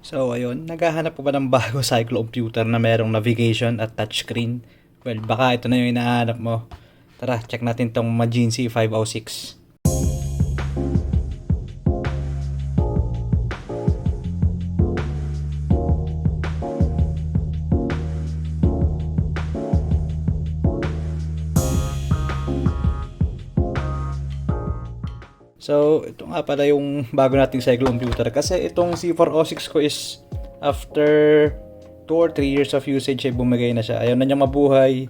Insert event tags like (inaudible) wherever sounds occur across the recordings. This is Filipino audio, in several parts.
So ayun, naghahanap po ba ng bago (laughs) cycle computer na merong navigation at touchscreen? Well, baka ito na yung inahanap mo. Tara, check natin tong Majin C506. So, ito nga pala yung bago nating cycle computer. Kasi itong C406 ko is after 2 or 3 years of usage ay bumigay na siya. Ayaw na niya mabuhay.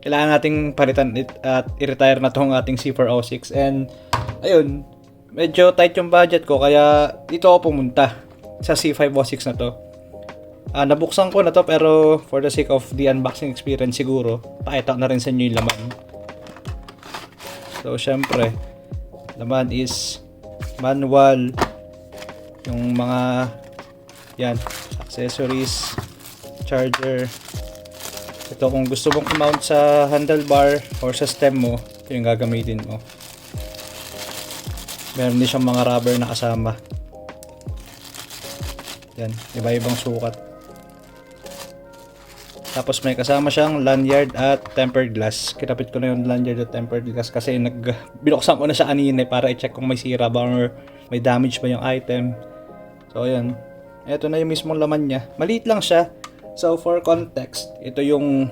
Kailangan nating palitan it at i-retire na tong ating C406. And, ayun, medyo tight yung budget ko. Kaya, dito ako pumunta sa C506 na to. Ah, nabuksan ko na to pero for the sake of the unboxing experience siguro, pakita na rin sa inyo yung laman. So, syempre, laman is manual, yung mga, yan, accessories, charger. Ito kung gusto mong mount sa handlebar or sa stem mo, yung gagamitin mo. Meron din siyang mga rubber na kasama. Yan, iba-ibang sukat. Tapos may kasama siyang lanyard at tempered glass. Kinapit ko na yung lanyard at tempered glass kasi nag binuksan ko na siya kanina eh, para i-check kung may sira ba or may damage ba yung item. So ayan. Ito na yung mismong laman niya. Maliit lang siya. So for context, ito yung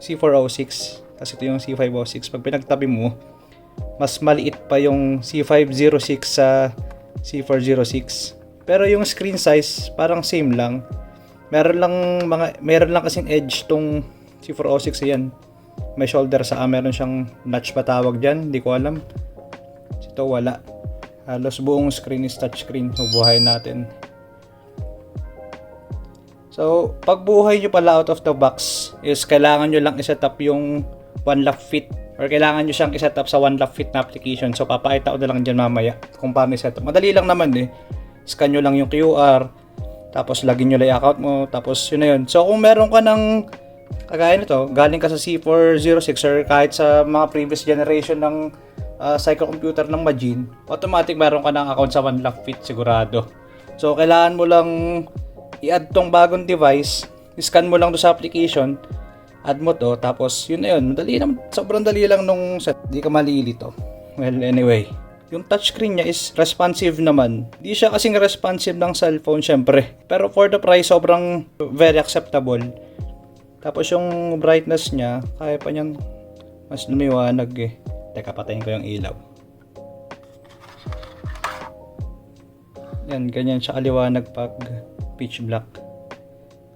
C406. Kasi ito yung C506. Pag pinagtabi mo, mas maliit pa yung C506 sa C406. Pero yung screen size, parang same lang meron lang mga meron lang kasing edge tong C406 yan may shoulder sa meron siyang notch pa tawag dyan hindi ko alam. Ito wala. Halos buong screen is touch screen so buhay natin. So pag buhay nyo pala out of the box is kailangan nyo lang iset up yung one lap fit or kailangan nyo siyang iset up sa one lap fit na application. So papakita ko na lang dyan mamaya kung paano iset up. Madali lang naman eh. Scan nyo lang yung QR tapos lagin nyo lang yung account mo. Tapos yun na yun. So kung meron ka ng kagaya nito, galing ka sa C406 or kahit sa mga previous generation ng uh, cycle computer ng Majin, automatic meron ka ng account sa OneLock Fit sigurado. So kailangan mo lang i-add tong bagong device, scan mo lang do sa application, add mo to, tapos yun na yun. Madali naman, sobrang dali lang nung set. Di ka malilito. Well, anyway yung touchscreen niya is responsive naman. Di siya kasing responsive ng cellphone syempre. Pero for the price, sobrang very acceptable. Tapos yung brightness niya, kaya pa niyang mas lumiwanag eh. Teka, patayin ko yung ilaw. Yan, ganyan siya kaliwanag pag pitch black.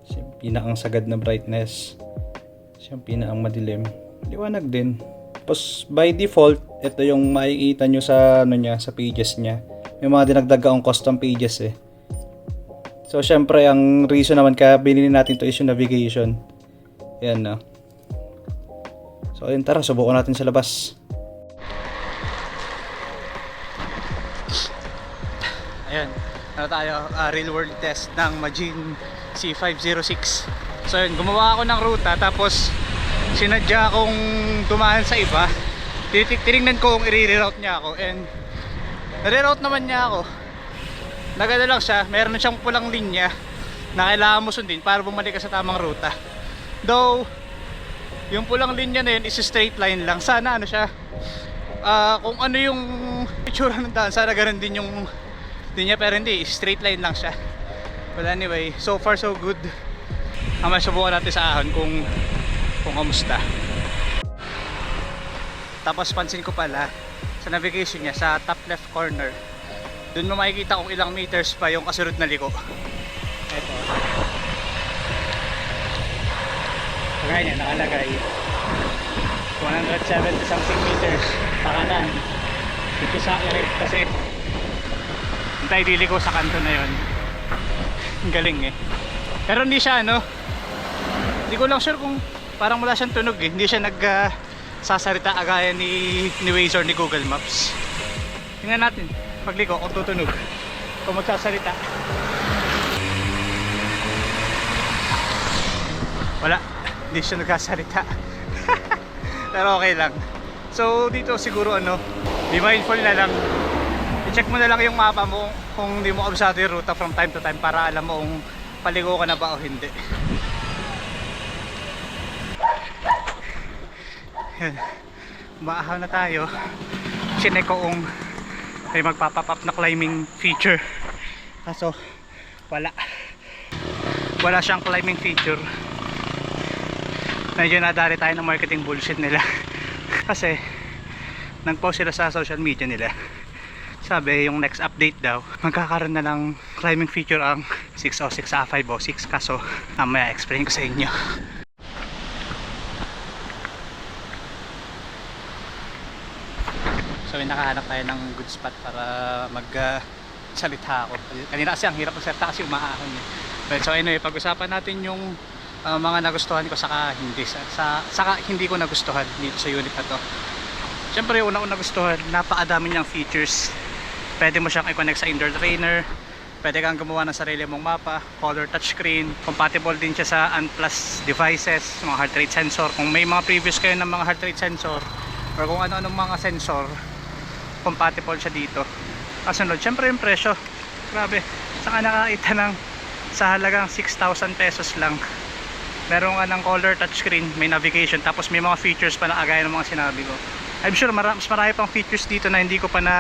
Siya yung pinakang sagad na brightness. Siya yung pinakang madilim. Liwanag din. Tapos by default, ito yung makikita nyo sa ano niya, sa pages niya. May mga dinagdag akong custom pages eh. So syempre ang reason naman kaya binili natin to is yung navigation. Yan na. So ayun tara, subukan natin sa labas. Ayan, ano tayo, uh, real world test ng Majin C506. So ayun, gumawa ako ng ruta tapos sinadya akong tumahan sa iba. Titik tinignan ko kung i-reroute niya ako and nare-route naman niya ako. Nagada lang siya meron siyang pulang linya na kailangan mo sundin para bumalik ka sa tamang ruta. Though yung pulang linya na yun is straight line lang. Sana ano siya uh, kung ano yung itsura ng daan sana ganun din yung linya pero hindi straight line lang siya. But anyway so far so good. Ang masubukan natin sa ahon kung kung kamusta? Tapos pansin ko pala sa navigation niya sa top left corner doon mo makikita kung ilang meters pa yung kasunod na liko. Eto. Kagaya niya nakalagay 170 something meters. Pakanan dito sa ere kasi tayo diliko sa kanto na yon galing eh. Pero hindi siya ano hindi ko lang sure kung parang wala siyang tunog eh. Hindi siya nag uh, agaya ni, ni Waze or ni Google Maps. Tingnan natin. Pagliko kung tutunog. Kung magsasalita. Wala. Hindi siya nagsasalita. (laughs) Pero okay lang. So dito siguro ano be mindful na lang. Check mo na lang yung mapa mo kung hindi mo kabisado yung ruta from time to time para alam mo kung paligo ka na ba o hindi. Yan. Maahaw na tayo. Chinek ko kung may magpapap up na climbing feature. Kaso, wala. Wala siyang climbing feature. Medyo nadali tayo ng marketing bullshit nila. (laughs) Kasi, nag-post sila sa social media nila. Sabi, yung next update daw, magkakaroon na ng climbing feature ang 606 sa 506. Kaso, mamaya explain ko sa inyo. So may nakahanap tayo ng good spot para mag uh, ako. Kanina kasi ang hirap magsalita kasi umaahon eh. But so anyway, pag-usapan natin yung uh, mga nagustuhan ko saka hindi sa, sa saka hindi ko nagustuhan dito sa unit na to. Siyempre una-una nagustuhan, napakadami niyang features. Pwede mo siyang i-connect sa indoor trainer. Pwede kang gumawa ng sarili mong mapa, color touchscreen. Compatible din siya sa Unplus devices, mga heart rate sensor. Kung may mga previous kayo ng mga heart rate sensor or kung ano-anong mga sensor, compatible siya dito. Kasunod, syempre yung presyo. Grabe. Saka nakakita ng sa halagang 6,000 pesos lang. Meron ka color touchscreen, may navigation, tapos may mga features pa na kagaya ng mga sinabi ko. I'm sure mara mas marami pang features dito na hindi ko pa na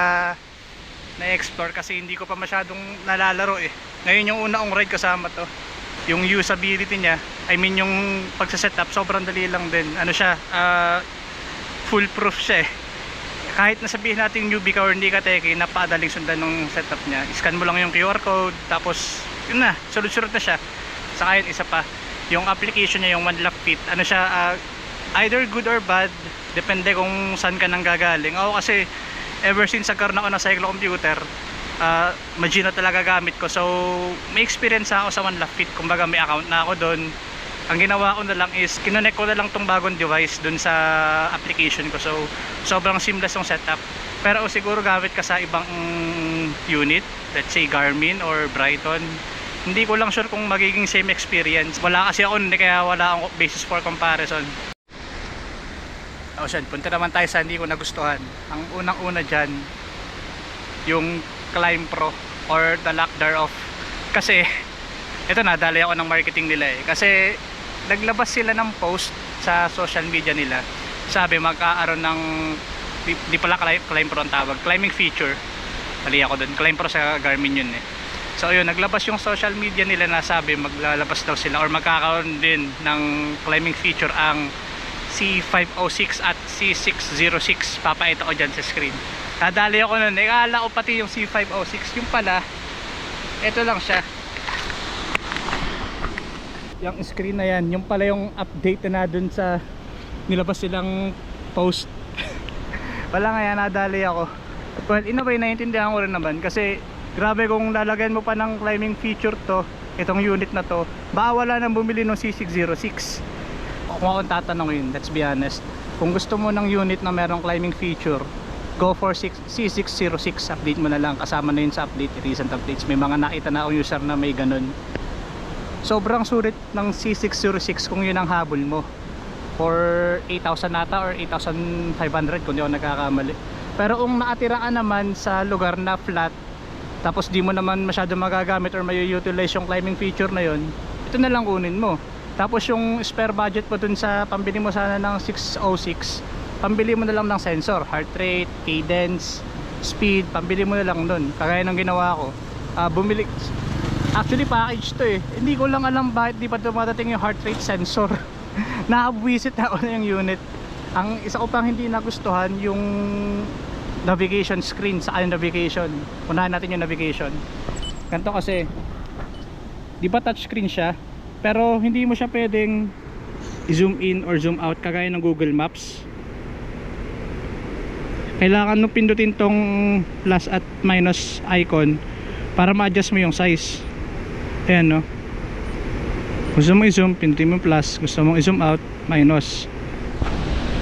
na-explore kasi hindi ko pa masyadong nalalaro eh. Ngayon yung una kong ride kasama to. Yung usability niya, I mean yung pagsa-setup, sobrang dali lang din. Ano siya, ah, foolproof siya eh kahit nasabihin natin newbie ka or hindi ka teki, napakadaling sundan ng setup niya. Scan mo lang yung QR code, tapos yun na, sunod-sunod na siya. Saka yun, isa pa, yung application niya, yung One Lock Fit, ano siya, ah, either good or bad, depende kung saan ka nang gagaling. Ako kasi, ever since nagkaroon ako ng cyclo computer, uh, Magino talaga gamit ko. So, may experience ako sa One Lock Fit. Kumbaga, may account na ako doon ang ginawa ko na lang is kinonect ko na lang tong bagong device dun sa application ko. So sobrang seamless yung setup. Pero siguro gamit ka sa ibang unit let's say Garmin or Brighton hindi ko lang sure kung magiging same experience. Wala kasi ako nun, kaya wala akong basis for comparison. Ocean, punta naman tayo sa hindi ko nagustuhan. Ang unang una dyan yung Climb Pro or the lack thereof. Kasi ito na dali ako ng marketing nila eh. Kasi naglabas sila ng post sa social media nila. Sabi magkaaroon ng di, pala climb, climb pro ang tawag climbing feature. Mali ako dun climb pro sa Garmin yun eh. So yun naglabas yung social media nila na sabi maglalabas daw sila or magkakaroon din ng climbing feature ang C506 at C606 papakita ko dyan sa screen. Nadali ako nun. Eh akala ko pati yung C506 yung pala ito lang siya yung screen na yan yung pala yung update na dun sa nilabas silang post. (laughs) Wala nga yan nadali ako. Well in a way naiintindihan ko rin naman kasi grabe kung lalagyan mo pa ng climbing feature to itong unit na to baka wala nang bumili ng C606 kung akong tatanungin let's be honest kung gusto mo ng unit na merong climbing feature go for six- C606 update mo na lang. Kasama na yun sa update recent updates. May mga nakita na akong user na may ganun sobrang sulit ng C606 kung yun ang habol mo. For 8,000 nata or 8,500 kung di ako nagkakamali. Pero kung nakatira ka naman sa lugar na flat tapos di mo naman masyado magagamit or may utilize yung climbing feature na yun ito na lang kunin mo. Tapos yung spare budget mo dun sa pambili mo sana ng 606 pambili mo na lang ng sensor heart rate, cadence speed, pambili mo na lang dun. Kagaya ng ginawa ko Ah, bumili actually package to eh. Hindi ko lang alam bakit di pa dumadating yung heart rate sensor. (laughs) Nakabwisit na ako na yung unit. Ang isa ko pang hindi nagustuhan yung navigation screen. Sa navigation. Unahin natin yung navigation. Ganito kasi di ba touchscreen siya? Pero hindi mo siya pwedeng i-zoom in or zoom out kagaya ng Google Maps. Kailangan mo pindutin tong plus at minus icon para ma-adjust mo yung size ayan no gusto mo i-zoom pindutin mo plus. Gusto mo i-zoom out minus.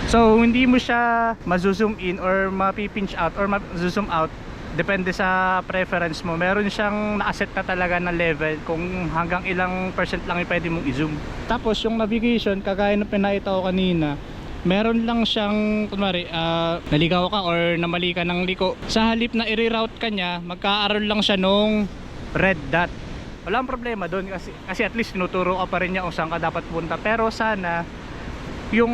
So hindi mo siya ma-zoom in or mapi-pinch out or ma-zoom out. Depende sa preference mo. Meron siyang na-asset na talaga na level kung hanggang ilang percent lang yung pwede mong i-zoom. Tapos yung navigation kagaya ng pinakita ko kanina meron lang siyang kunwari ah, naligaw ka or namali ka ng liko. Sa halip na i-reroute ka niya magkaaroon lang siya nung red dot walang problema doon kasi, kasi at least tinuturo ka pa rin niya kung saan ka dapat punta. Pero sana yung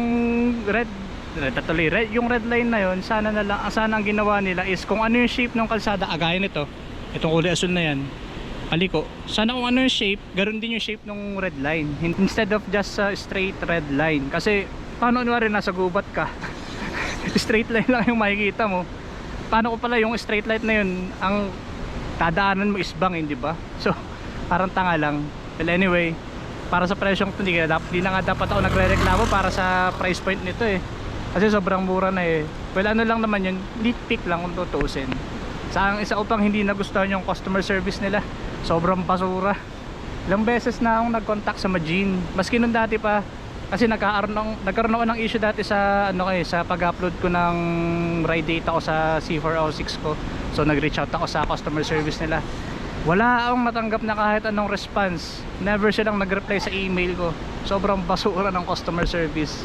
red red, tuloy, red yung red line na yon sana na lang sana ang ginawa nila is kung ano yung shape ng kalsada agaya nito itong kulay asul na yan paliko sana kung ano yung shape ganoon din yung shape ng red line. Instead of just a straight red line. Kasi paano kunwari nasa gubat ka (laughs) straight line lang yung makikita mo. Paano ko pala yung straight line na yun ang dadaanan mo is bangin ba? So parang tanga lang. Well anyway para sa presyong to hindi, dapat, na nga dapat ako nagre-reklamo para sa price point nito eh. Kasi sobrang mura na eh. Well ano lang naman yun nitpick lang kung tutusin sa ang isa upang hindi nagustuhan yung customer service nila. Sobrang basura. Ilang beses na akong nag-contact sa Majin. Maski nung dati pa kasi nagkaroon nagkaroon ako ng issue dati sa ano kay sa pag-upload ko ng ride data ko sa C406 ko. So nag-reach out ako sa customer service nila wala akong natanggap na kahit anong response. Never silang nag-reply sa email ko. Sobrang basura ng customer service.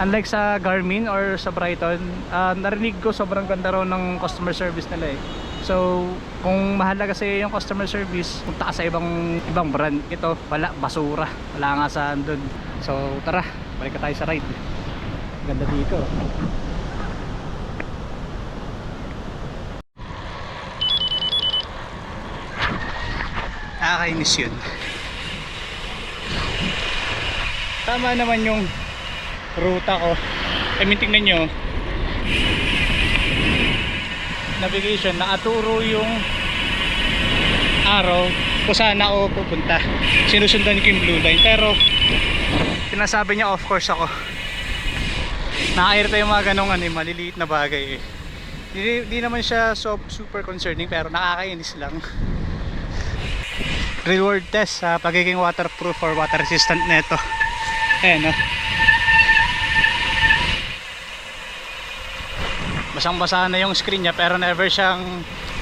Unlike sa Garmin or sa Brighton ah, narinig ko sobrang ganda raw ng customer service nila eh. So kung mahalaga sa iyo yung customer service punta ka sa ibang ibang brand. Ito wala basura. Wala nga sa andun. So tara balik ka tayo sa ride. Ganda dito nakakainis yun. Tama naman yung ruta ko. I mean tingnan nyo. Navigation nakaturo yung araw kung saan ako pupunta. Sinusundan ko yung blue line. Pero sinasabi niya of course ako. Nakairita yung mga ganong ano, eh, maliliit na bagay eh. Di naman siya so, super concerning pero nakakainis lang reward test sa pagiging waterproof or water resistant neto. Ayan no basang basa na yung screen niya pero never siyang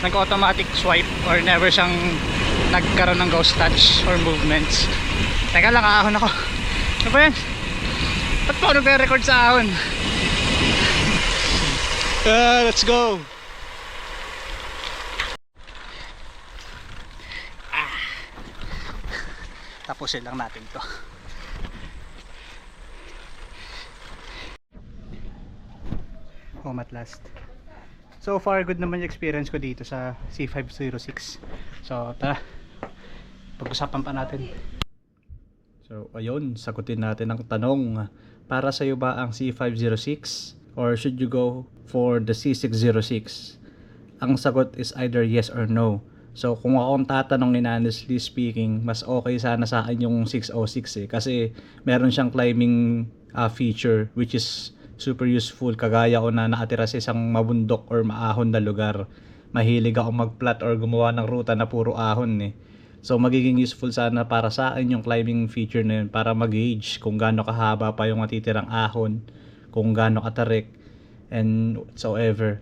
nag automatic swipe or never siyang nagkaroon ng ghost touch or movements. Teka lang ahon ako. Ano ba yan? Ba't pa ako nagre-record sa ahon? Ah, let's go tapusin lang natin to. Home at last. So far good naman yung experience ko dito sa C506 so tara. Pag-usapan pa natin. So ayun sagutin natin ang tanong. Para sa iyo ba ang C506 or should you go for the C606 ang sagot is either yes or no So kung akong tatanungin honestly speaking, mas okay sana sa akin yung 606 eh kasi meron siyang climbing uh, feature which is super useful kagaya ko na nakatira sa isang mabundok or maahon na lugar. Mahilig ako mag-plot or gumawa ng ruta na puro ahon eh. So magiging useful sana para sa akin yung climbing feature na yun para mag-gauge kung gaano kahaba pa yung matitirang ahon, kung gaano katarik and whatsoever.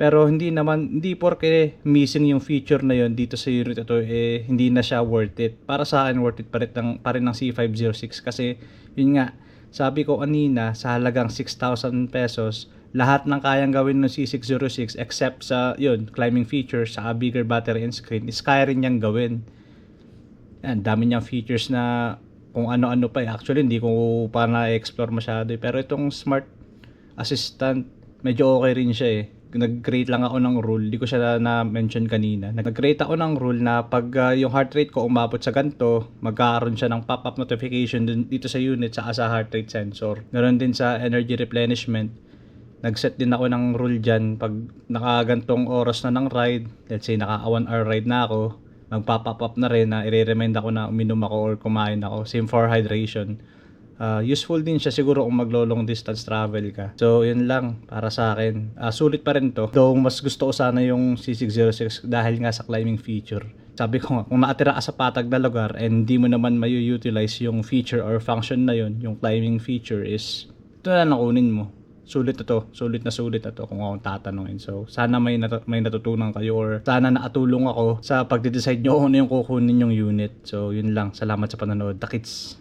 Pero hindi naman, hindi porke missing yung feature na yon dito sa unit ito, eh, hindi na siya worth it. Para sa akin, worth it pa rin, ng, pa rin ng C506 kasi, yun nga, sabi ko kanina, sa halagang 6,000 pesos, lahat ng kayang gawin ng C606 except sa, yun, climbing feature, sa bigger battery and screen, is kaya rin niyang gawin. Yan, dami niyang features na kung ano-ano pa eh. Actually, hindi ko pa na-explore masyado eh. Pero itong smart assistant, medyo okay rin siya eh nag-create lang ako ng rule, di ko siya na-mention kanina. Nag-create ako ng rule na pag uh, yung heart rate ko umabot sa ganito, magkakaroon siya ng pop-up notification dun, dito sa unit sa sa heart rate sensor. Ganon din sa energy replenishment. Nag-set din ako ng rule dyan pag nakagantong oras na ng ride, let's say naka 1 hour ride na ako, magpa-pop up na rin na i-remind ako na uminom ako or kumain ako. Same for hydration uh, useful din siya siguro kung maglo long distance travel ka. So, yun lang para sa akin. Uh, sulit pa rin to. Though, mas gusto ko sana yung C606 dahil nga sa climbing feature. Sabi ko nga, kung nakatira ka sa patag na lugar and hindi mo naman mayu-utilize yung feature or function na yun, yung climbing feature is, ito na lang kunin mo. Sulit na to. Sulit na sulit na to kung akong tatanungin. So, sana may, nat- may natutunan kayo or sana nakatulong ako sa pagde-decide nyo kung ano yung kukunin yung unit. So, yun lang. Salamat sa panonood. Takits!